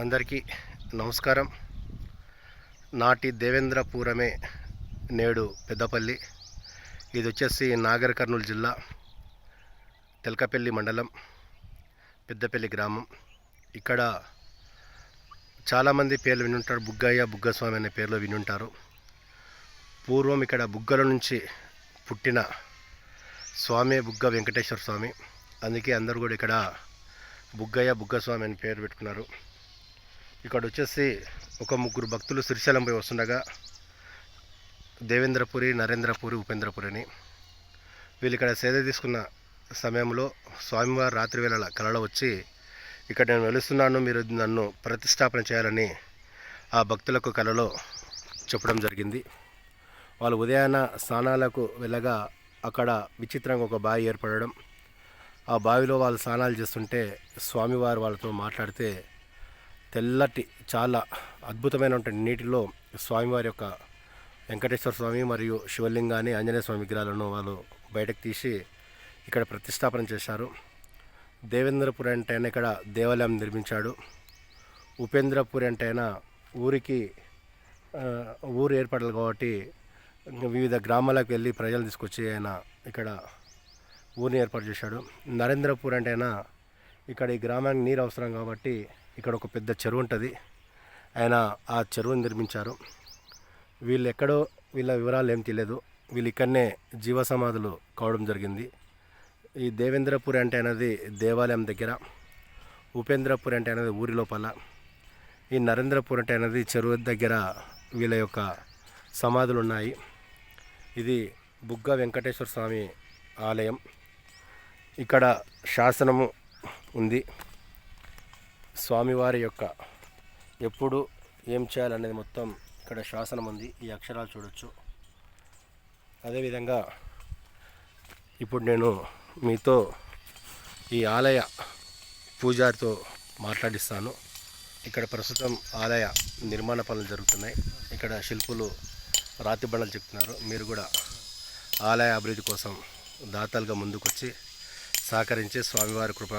అందరికీ నమస్కారం. నాటి దేవేంద్రపురమే నేడు పెద్దపల్లి. ఇది వచ్చేసి నాగర్ కర్నూలు జిల్లా తెలకపల్లి మండలం పెద్దపల్లి గ్రామం. ఇక్కడ చాలామంది పేర్లు వినుంటారు. బుగ్గయ్య బుగ్గస్వామి అనే పేర్లు వినుంటారు. పూర్వం ఇక్కడ బుగ్గల నుంచి పుట్టిన స్వామి బుగ్గ వెంకటేశ్వర స్వామి. అందుకే అందరూ కూడా ఇక్కడ బుగ్గయ్య బుగ్గస్వామి అని పేరు పెట్టుకున్నారు. ఇక్కడ వచ్చేసి ఒక ముగ్గురు భక్తులు శ్రీశైలం పోయి వస్తుండగా దేవేంద్రపురి నరేంద్రపురి ఉపేంద్రపురి అని. వీళ్ళు ఇక్కడ సేద తీసుకున్న సమయంలో స్వామివారు రాత్రి వేళల కలలో వచ్చి ఇక్కడ నేను వెలుస్తున్నాను మీరు నన్ను ప్రతిష్టాపన చేయాలని ఆ భక్తులకు కలలో చెప్పడం జరిగింది. వాళ్ళు ఉదయాన స్నానాలకు వెళ్ళగా అక్కడ విచిత్రంగా ఒక బావి ఏర్పడడం. ఆ బావిలో వాళ్ళు స్నానాలు చేస్తుంటే స్వామివారు వాళ్ళతో మాట్లాడితే తెల్లటి చాలా అద్భుతమైన నీటిలో స్వామివారి యొక్క వెంకటేశ్వర స్వామి మరియు శివలింగాన్ని ఆంజనేయ స్వామి విగ్రహాలను వాళ్ళు బయటకు తీసి ఇక్కడ ప్రతిష్టాపన చేశారు. దేవేంద్రపురి అంటే ఆయన ఇక్కడ దేవాలయం నిర్మించాడు. ఉపేంద్రపురి అంటే ఊరికి ఊరు ఏర్పడాలి కాబట్టి వివిధ గ్రామాలకు వెళ్ళి ప్రజలు తీసుకొచ్చి ఆయన ఇక్కడ ఊరిని ఏర్పాటు చేశాడు. నరేంద్రపూర్ అంటే ఇక్కడ ఈ గ్రామానికి నీరు అవసరం కాబట్టి ఇక్కడ ఒక పెద్ద చెరువు ఉంటుంది. ఆయన ఆ చెరువుని నిర్మించారు. వీళ్ళు ఎక్కడో వీళ్ళ వివరాలు ఏం తెలియదు వీళ్ళు ఇక్కడనే జీవ సమాధులు కావడం జరిగింది. ఈ దేవేంద్రపురి అంటే అనేది దేవాలయం దగ్గర ఉపేంద్రపురి అంటే అనేది ఊరి లోపల ఈ నరేంద్రపూర్ అంటే అనేది చెరువు దగ్గర వీళ్ళ యొక్క సమాధులు ఉన్నాయి. ఇది బుగ్గ వెంకటేశ్వర స్వామి ఆలయం. ఇక్కడ శాసనము ఉంది. స్వామివారి యొక్క ఎప్పుడు ఏం చేయాలనేది మొత్తం ఇక్కడ శాసనం ఉంది. ఈ అక్షరాలు చూడొచ్చు. అదేవిధంగా ఇప్పుడు నేను మీతో ఈ ఆలయ పూజారితో మాట్లాడిస్తాను. ఇక్కడ ప్రస్తుతం ఆలయ నిర్మాణ పనులు జరుగుతున్నాయి. ఇక్కడ శిల్పులు రాతి బండలు చెప్తున్నారు. మీరు కూడా ఆలయ అభివృద్ధి కోసం దాతలుగా ముందుకొచ్చి సహకరించి స్వామివారి కృప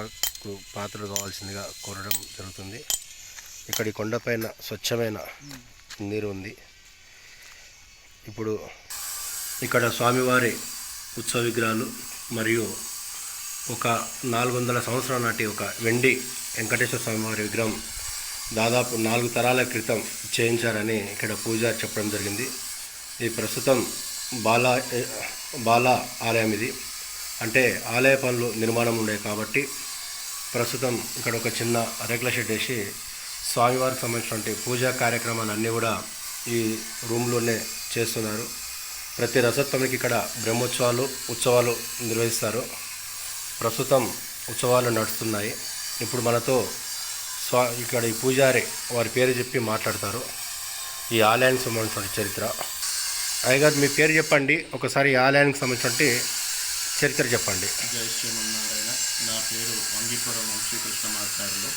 పాత్రలు కావాల్సిందిగా కోరడం జరుగుతుంది. ఇక్కడ ఈ కొండపైన స్వచ్ఛమైన నీరు ఉంది. ఇప్పుడు ఇక్కడ స్వామివారి ఉత్సవ విగ్రహాలు మరియు ఒక నాలుగు వందల సంవత్సరాల నాటి ఒక వెండి వెంకటేశ్వర స్వామివారి విగ్రహం దాదాపు నాలుగు తరాల క్రితం చేయించారని ఇక్కడ పూజ చెప్పడం జరిగింది. ఇది ప్రస్తుతం బాలా బాలా ఆలయం ఇది. అంటే ఆలయ పనులు నిర్మాణం ఉన్నాయి కాబట్టి ప్రస్తుతం ఇక్కడ ఒక చిన్న రేకుల షెడ్ వేసి స్వామివారికి సంబంధించినటువంటి పూజా కార్యక్రమాలు అన్నీ కూడా ఈ రూమ్లోనే చేస్తున్నారు. ప్రతి రసోత్తమికి ఇక్కడ బ్రహ్మోత్సవాలు ఉత్సవాలు నిర్వహిస్తారు. ప్రస్తుతం ఉత్సవాలు నడుస్తున్నాయి. ఇప్పుడు మనతో స్వా ఇక్కడ ఈ పూజారి వారి పేరు చెప్పి మాట్లాడతారు. ఈ ఆలయానికి సంబంధించిన చరిత్ర. అయ్యగారు మీ పేరు చెప్పండి. ఒకసారి ఈ ఆలయానికి సంబంధించిన చరిత్ర చెప్పండి. జై శ్రీమన్నారాయణ. నా పేరు వంగిపురం వంశీకృష్ణమాచార్యులు.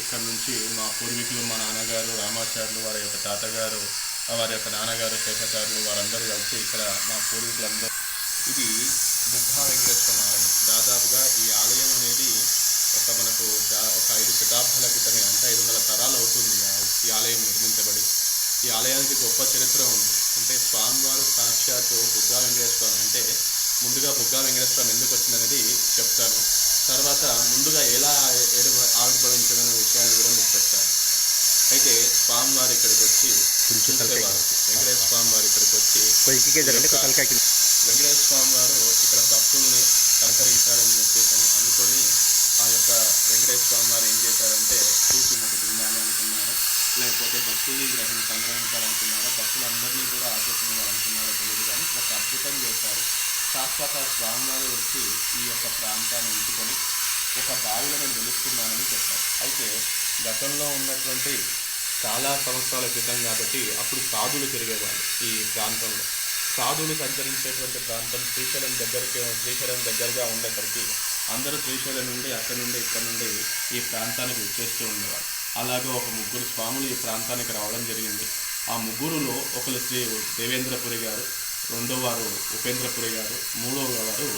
ఇక్కడ నుంచి మా పూర్వీకులు మా నాన్నగారు రామాచార్యులు వారి యొక్క తాతగారు వారి యొక్క నాన్నగారు శేషాచార్యులు వారందరూ కలిసి ఇక్కడ మా పూర్వీకులందరూ ఇది బుద్ధా వెంకటేశ్వర ఆలయం. దాదాపుగా ఈ ఆలయం అనేది ఒక మనకు ఒక ఐదు శతాబ్దాల క్రితమే అంటే ఐదు వందల తరాలు అవుతుంది ఈ ఆలయం నిర్మించబడి. ఈ ఆలయానికి గొప్ప చరిత్ర ఉంది. అంటే స్వామివారు సాక్షాత్తు బుద్ధా వెంకటేశ్వరం అంటే ముందుగా బుగ్గా వెంకటేశ్వరం ఎందుకు వచ్చిందనేది చెప్తాను. తర్వాత ముందుగా ఎలా ఏడు- ఆవిర్భవించిందనే విషయాన్ని కూడా మీకు చెప్తాను. అయితే స్వామివారు ఇక్కడికి వచ్చి చూసేవారు వెంకటేశ్వర స్వామి వారు ఇక్కడికి వచ్చి వెంకటేశ్వర స్వామి వారు ఇక్కడ భక్తుల్ని కనకరించాలని చెప్పేసి అని అనుకొని ఆ యొక్క వెంకటేశ్వర స్వామి వారు ఏం చేశారంటే చూసి ముఖ తిందాలి అనుకున్నారు లేకపోతే భక్తుల్ని గ్రహం సంగ్రహించాలనుకున్నారో భక్తులందరినీ కూడా ఆకర్షించాలనుకున్నారో తెలియదు కానీ ఒక అద్భుతం చేశారు. శాశ్వత స్వామివారు వచ్చి ఈ యొక్క ప్రాంతాన్ని ఎంచుకొని ఒక బావిలో నేను వెలుస్తున్నానని చెప్పారు. అయితే గతంలో ఉన్నటువంటి చాలా సంవత్సరాల క్రితం కాబట్టి అప్పుడు సాధులు తిరిగేవాళ్ళు ఈ ప్రాంతంలో. సాధువులు సంచరించేటువంటి ప్రాంతం శ్రీశైలం దగ్గరకే శ్రీశైలం దగ్గరగా ఉండేసరికి అందరూ శ్రీశైలం నుండి అక్కడి నుండి ఇక్కడ నుండి ఈ ప్రాంతానికి వచ్చేస్తూ ఉండేవారు. అలాగే ఒక ముగ్గురు స్వాములు ఈ ప్రాంతానికి రావడం జరిగింది. ఆ ముగ్గురులో ఒకరు శ్రీ దేవేంద్రపురి గారు రెండో వారు ఉపేంద్రపురి గారు మూడో వారు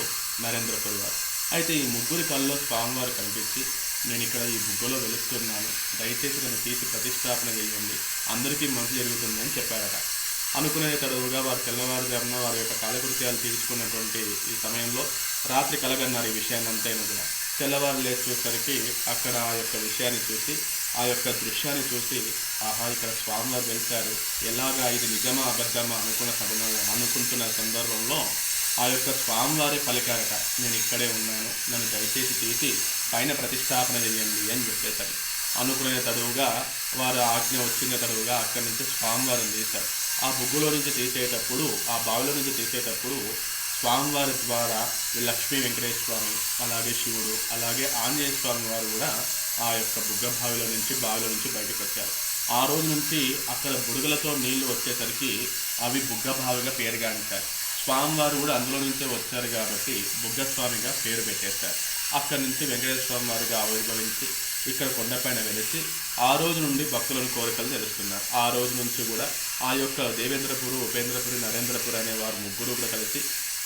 నరేంద్రపురి గారు. అయితే ఈ ముగ్గురి కళ్ళలో స్వామివారు కనిపించి నేను ఇక్కడ ఈ బుగ్గలో వెలుస్తున్నాను. దయచేసి నన్ను తీసి ప్రతిష్టాపన చేయండి. అందరికీ మంచి జరుగుతుందని చెప్పారట. అనుకునే తడువుగా వారు తెల్లవారుజామున వారి యొక్క కాలకృత్యాలు తీర్చుకున్నటువంటి ఈ సమయంలో రాత్రి కలగన్నారు ఈ విషయాన్ని అంతైనా కూడా తెల్లవారు లేచి చూసరికి అక్కడ ఆ యొక్క విషయాన్ని చూసి ఆ యొక్క దృశ్యాన్ని చూసి ఆహా ఇక్కడ స్వామివారు వెళ్తారు ఎలాగా ఇది నిజమా అబద్ధమా అనుకున్న సమయంలో అనుకుంటున్న సందర్భంలో ఆ యొక్క స్వామివారి పలికారట నేను ఇక్కడే ఉన్నాను. నన్ను దయచేసి తీసి పైన ప్రతిష్టాపన చేయండి అని చెప్పేశారు అనుకునే తడువుగా వారు ఆజ్ఞ వచ్చిన తడువుగా అక్కడి నుంచి స్వామివారిని తీశారు. ఆ బుగ్గులో నుంచి తీసేటప్పుడు ఆ బావిలో నుంచి తీసేటప్పుడు స్వామివారి ద్వారా లక్ష్మీ వెంకటేశ్వర స్వామి అలాగే శివుడు అలాగే ఆంజనేయ స్వామి వారు కూడా ఆ యొక్క బుగ్గ బావిలో నుంచి బావిలో నుంచి బయటకు వచ్చారు. ఆ రోజు నుంచి అక్కడ బుడగలతో నీళ్ళు వచ్చేసరికి అవి బుగ్గ బావిగా పేరుగాంచారు స్వామివారు కూడా అందులో నుంచే వచ్చారు కాబట్టి బుగ్గ స్వామిగా పేరు పెట్టేశారు. అక్కడి నుంచి వెంకటేశ్వర స్వామి వారిగా ఆవిర్భవించి ఇక్కడ కొండపైన వెలిసి ఆ రోజు నుండి భక్తులను కోరికలు తెలుస్తున్నారు. ఆ రోజు నుంచి కూడా ఆ యొక్క దేవేంద్రపురు ఉపేంద్రపురి నరేంద్రపురి అనే వారు ముగ్గురు కూడా కలిసి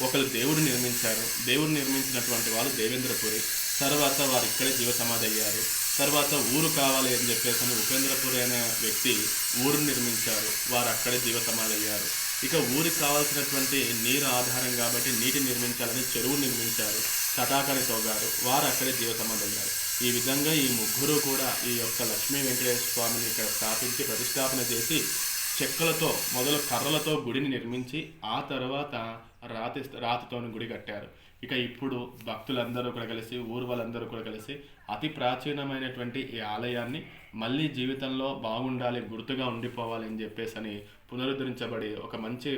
ఒకరు దేవుడు నిర్మించారు. దేవుడు నిర్మించినటువంటి వాళ్ళు దేవేంద్రపురి. తర్వాత వారు ఇక్కడే జీవ సమాధి అయ్యారు. తర్వాత ఊరు కావాలి అని చెప్పేసి అని ఉపేంద్రపురి అనే వ్యక్తి ఊరుని నిర్మించారు. వారు అక్కడే జీవ ఇక ఊరికి కావాల్సినటువంటి నీరు ఆధారం కాబట్టి నీటి నిర్మించాలని చెరువు నిర్మించారు తటాకని తోగారు వారు అక్కడే జీవ ఈ విధంగా ఈ ముగ్గురు కూడా ఈ యొక్క లక్ష్మీ వెంకటేశ్వర స్వామిని ఇక్కడ స్థాపించి ప్రతిష్టాపన చేసి చెక్కలతో మొదలు కర్రలతో గుడిని నిర్మించి ఆ తర్వాత రాతి రాతితోని గుడి కట్టారు. ఇక ఇప్పుడు భక్తులందరూ కూడా కలిసి ఊరు వాళ్ళందరూ కూడా కలిసి అతి ప్రాచీనమైనటువంటి ఈ ఆలయాన్ని మళ్ళీ జీవితంలో బాగుండాలి గుర్తుగా ఉండిపోవాలి అని చెప్పేసి అని పునరుద్ధరించబడి ఒక మంచి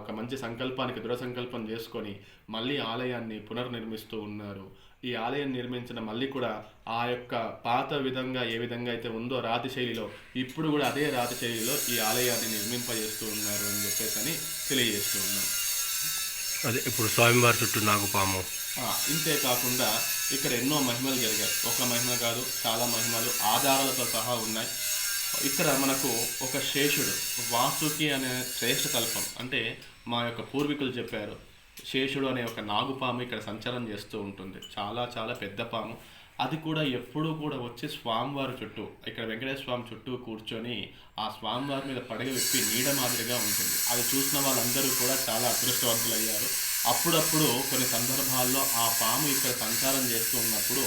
ఒక మంచి సంకల్పానికి దృఢ సంకల్పం చేసుకొని మళ్ళీ ఆలయాన్ని పునర్నిర్మిస్తూ ఉన్నారు. ఈ ఆలయం నిర్మించిన మళ్ళీ కూడా ఆ యొక్క పాత విధంగా ఏ విధంగా అయితే ఉందో రాతి శైలిలో ఇప్పుడు కూడా అదే రాతి శైలిలో ఈ ఆలయాన్ని నిర్మింపజేస్తూ ఉన్నారు అని చెప్పేసి అని తెలియజేస్తూ ఉన్నాం. అదే ఇప్పుడు స్వామివారి చుట్టూ నాగుపాము ఇంతే కాకుండా ఇక్కడ ఎన్నో మహిమలు జరిగాయి. ఒక మహిమ కాదు చాలా మహిమలు ఆధారాలతో సహా ఉన్నాయి. ఇక్కడ మనకు ఒక శేషుడు వాసుకి అనే శ్రేష్ఠ కల్పం అంటే మా యొక్క పూర్వీకులు చెప్పారు శేషుడు అనే ఒక నాగుపాము ఇక్కడ సంచారం చేస్తూ ఉంటుంది. చాలా చాలా పెద్ద పాము. అది కూడా ఎప్పుడూ కూడా వచ్చి స్వామివారి చుట్టూ ఇక్కడ వెంకటేశ్వర స్వామి చుట్టూ కూర్చొని ఆ స్వామివారి మీద పడగ విప్పి నీడ మాదిరిగా ఉంటుంది. అది చూసిన వాళ్ళందరూ కూడా చాలా అదృష్టవంతులు అయ్యారు అప్పుడప్పుడు కొన్ని సందర్భాల్లో ఆ పాము ఇక్కడ సంచారం చేస్తూ ఉన్నప్పుడు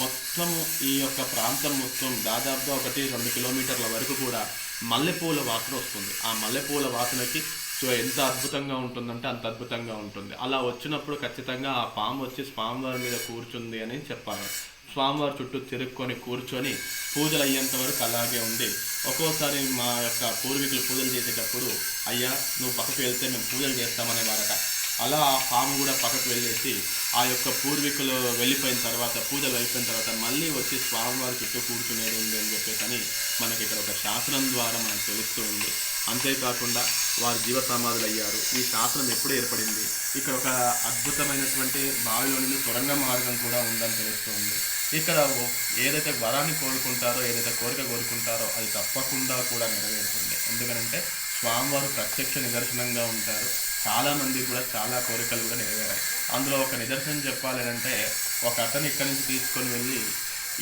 మొత్తము ఈ యొక్క ప్రాంతం మొత్తం దాదాపుగా ఒకటి రెండు కిలోమీటర్ల వరకు కూడా మల్లెపూల వాసన వస్తుంది. ఆ మల్లెపూల వాసనకి సో ఎంత అద్భుతంగా ఉంటుందంటే అంత అద్భుతంగా ఉంటుంది. అలా వచ్చినప్పుడు ఖచ్చితంగా ఆ పాము వచ్చి స్వామివారి మీద కూర్చుంది అని చెప్పారు స్వామివారి చుట్టూ తిరుక్కొని కూర్చొని పూజలు అయ్యేంత వరకు అలాగే ఉంది. ఒక్కోసారి మా యొక్క పూర్వీకులు పూజలు చేసేటప్పుడు అయ్యా నువ్వు పక్కకు వెళ్తే మేము పూజలు చేస్తామనేవారట. అలా ఆ పాము కూడా పక్కకు వెళ్ళేసి ఆ యొక్క పూర్వీకులు వెళ్ళిపోయిన తర్వాత పూజలు అయిపోయిన తర్వాత మళ్ళీ వచ్చి స్వామివారి చుట్టూ కూర్చునేది ఉంది అని చెప్పేసి మనకి ఇక్కడ ఒక శాసనం ద్వారా మనకు తెలుస్తూ ఉంది. అంతేకాకుండా వారు జీవ సమాధులు అయ్యారు ఈ శాసనం ఎప్పుడు ఏర్పడింది? ఇక్కడ ఒక అద్భుతమైనటువంటి బావిలో నుండి సొరంగ మార్గం కూడా ఉందని తెలుస్తుంది ఇక్కడ ఏదైతే వరాన్ని కోరుకుంటారో ఏదైతే కోరిక కోరుకుంటారో అది తప్పకుండా కూడా నెరవేరుతుంది. ఎందుకంటే స్వామివారు ప్రత్యక్ష నిదర్శనంగా ఉంటారు. చాలామంది కూడా చాలా కోరికలు కూడా నెరవేరాయి. అందులో ఒక నిదర్శనం చెప్పాలి అంటే ఒక అతను ఇక్కడి నుంచి తీసుకొని వెళ్ళి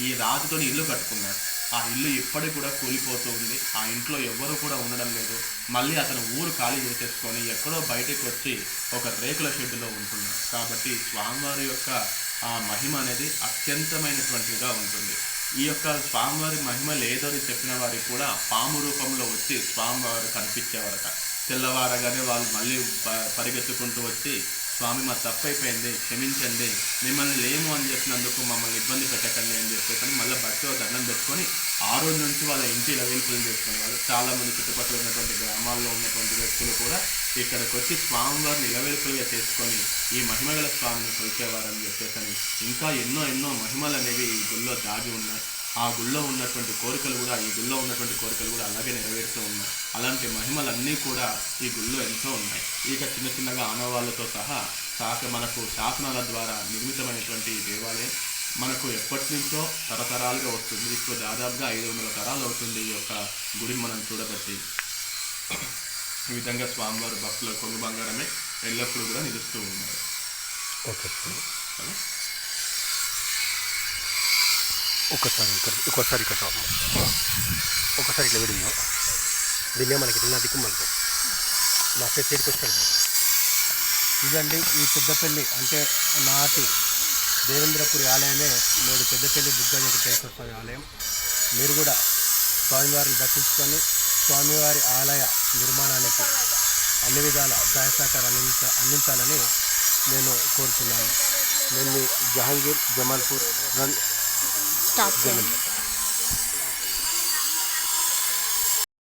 ఈ రాతితోని ఇల్లు కట్టుకున్నాడు. ఆ ఇల్లు ఇప్పటికి కూడా కూలిపోతూ ఉంది. ఆ ఇంట్లో ఎవ్వరూ కూడా ఉండడం లేదు. మళ్ళీ అతను ఊరు ఖాళీ చేసేసుకొని ఎక్కడో బయటకు వచ్చి ఒక రేకుల షెడ్డులో ఉంటున్నాడు. కాబట్టి స్వామివారి యొక్క ఆ మహిమ అనేది అత్యంతమైనటువంటిదిగా ఉంటుంది. ఈ యొక్క స్వామివారి మహిమ లేదని చెప్పిన వారికి కూడా పాము రూపంలో వచ్చి స్వామివారు కనిపించేవారట. తెల్లవారగానే వాళ్ళు మళ్ళీ ప- పరిగెత్తుకుంటూ వచ్చి స్వామి మా తప్పైపోయింది క్షమించండి. మిమ్మల్ని లేము అని చెప్పినందుకు మమ్మల్ని ఇబ్బంది పెట్టకండి అని చెప్పేసి మళ్ళీ భక్తిలో దండం పెట్టుకొని ఆ రోజు నుంచి వాళ్ళ ఇంటి ఇలవేల్పులు చేసుకునే వాళ్ళు. చాలామంది చుట్టుపక్కల ఉన్నటువంటి గ్రామాల్లో ఉన్నటువంటి వ్యక్తులు కూడా ఇక్కడికి వచ్చి స్వామివారిని ఇలవేల్పులుగా చేసుకొని ఈ మహిమగల స్వామిని కొలిచేవారని చెప్పేసి ఇంకా ఎన్నో ఎన్నో మహిమలు అనేవి ఈ గుళ్ళో దాగి ఉన్నాయి. ఆ గుళ్ళో ఉన్నటువంటి కోరికలు కూడా ఈ గుళ్ళో ఉన్నటువంటి కోరికలు కూడా అలాగే నెరవేరుతూ ఉన్నాయి. అలాంటి మహిమలన్నీ కూడా ఈ గుళ్ళో ఎంతో ఉన్నాయి. ఇక చిన్న చిన్నగా ఆనవాళ్ళతో సహా శాస మనకు శాసనాల ద్వారా నిర్మితమైనటువంటి ఈ దేవాలయం మనకు ఎప్పటి నుంచో తరతరాలుగా వస్తుంది. ఇప్పుడు దాదాపుగా ఐదు వందల తరాలు అవుతుంది ఈ యొక్క గుడిని మనం చూడబట్టి. ఈ విధంగా స్వామివారి భక్తుల కొంగు బంగారమే ఎల్లప్పుడూ కూడా నిలుస్తూ ఉన్నారు. ఓకే. కదా? ఒక్కసారి ఇక్కడ ఒక్కసారి ఇక్కడ చూడండి. ఒక్కసారి ఇట్లా విడియో దీన్నే మనకి ఇట్లా దిక్కు మనకు మా అక్క సైడ్కి ఇదండి ఈ పెద్దపల్లి అంటే నాటి దేవేంద్రపురి ఆలయమే నేడు పెద్దపల్లి దుర్గాజేశ్వర స్వామి ఆలయం మీరు కూడా స్వామివారిని దర్శించుకొని స్వామివారి ఆలయ నిర్మాణానికి అన్ని విధాల సహాయ సహకారం అందించ అందించాలని నేను కోరుతున్నాను నేను జహాంగీర్ జమాల్పూర్ రన్ start.